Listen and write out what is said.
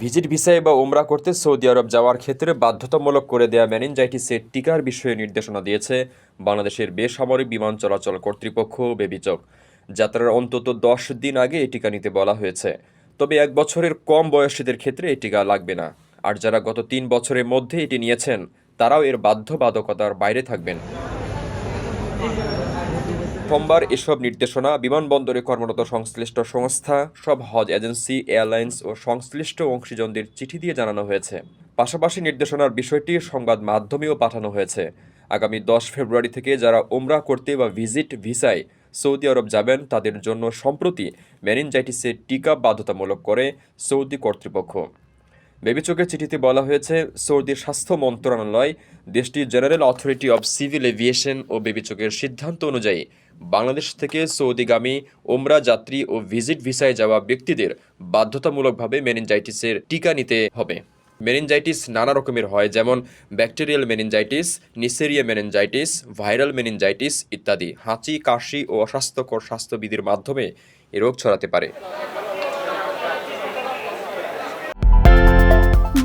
Visit ভিসায় বা ওমরা করতে সৌদি আরব যাওয়ার ক্ষেত্রে বাধ্যতামূলক করে দেয়া মেনিনজাইটিসের টিকার বিষয়ে নির্দেশনা দিয়েছে বাংলাদেশের বেসামরিক বিমান চলাচল কর্তৃপক্ষ বেবিচক। যাত্রার অন্তত দশ দিন আগে এই টিকা নিতে বলা হয়েছে। তবে এক বছরের কম বয়সীদের ক্ষেত্রে এই টিকা লাগবে না। আর যারা গত তিন বছরের মধ্যে এটি নিয়েছেন, তারাও এর বাধ্যবাধকতার বাইরে থাকবেন। সোমবার এসব নির্দেশনা বিমানবন্দরে কর্মরত সংশ্লিষ্ট সংস্থা, সব হজ এজেন্সি, এয়ারলাইন্স ও সংশ্লিষ্ট অংশীজনদের চিঠি দিয়ে জানানো হয়েছে। পাশাপাশি নির্দেশনার বিষয়টি সংবাদ মাধ্যমেও পাঠানো হয়েছে। আগামী দশ ফেব্রুয়ারি থেকে যারা ওমরা করতে বা ভিজিট ভিসায় সৌদি আরব যাবেন, তাদের জন্য সম্প্রতি মেনিনজাইটিসের টিকা বাধ্যতামূলক করে সৌদি কর্তৃপক্ষ। বেবিচকের চিঠিতে বলা হয়েছে সৌদির স্বাস্থ্য মন্ত্রণালয়, দেশটির general authority of civil aviation ও বেবিচকের সিদ্ধান্ত অনুযায়ী বাংলাদেশ থেকে সৌদিগামী ওমরা যাত্রী ও ভিজিট ভিসায় যাওয়া ব্যক্তিদের বাধ্যতামূলকভাবে মেনিনজাইটিসের টিকা নিতে হবে। মেনিনজাইটিস নানা রকমের হয়, যেমন bacterial meningitis, Neisseria meningitis, viral meningitis ইত্যাদি। হাঁচি, কাশি ও অস্বাস্থ্যকর স্বাস্থ্যবিধির মাধ্যমে এ রোগ ছড়াতে পারে।